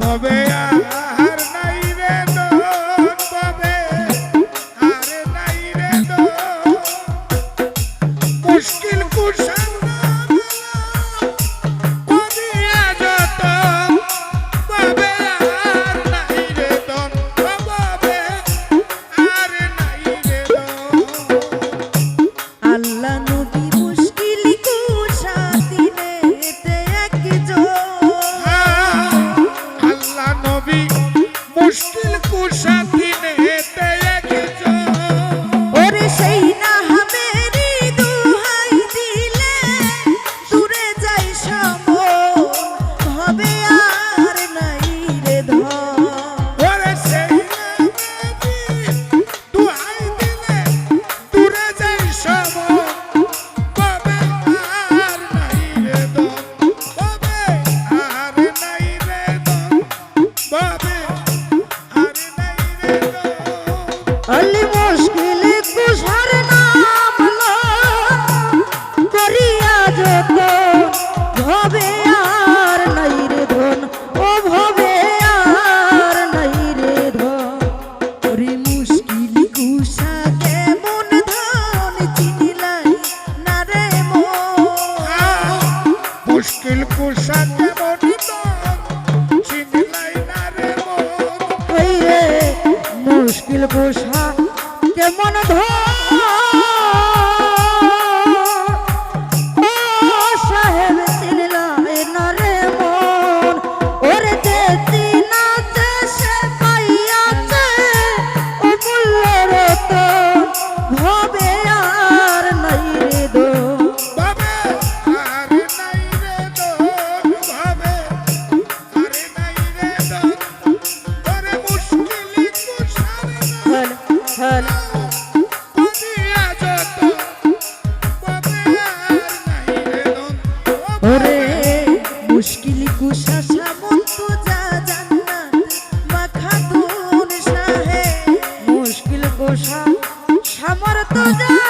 তবে মুশকিল কুশা মুশকিল কুশা কেমন ধন তো যা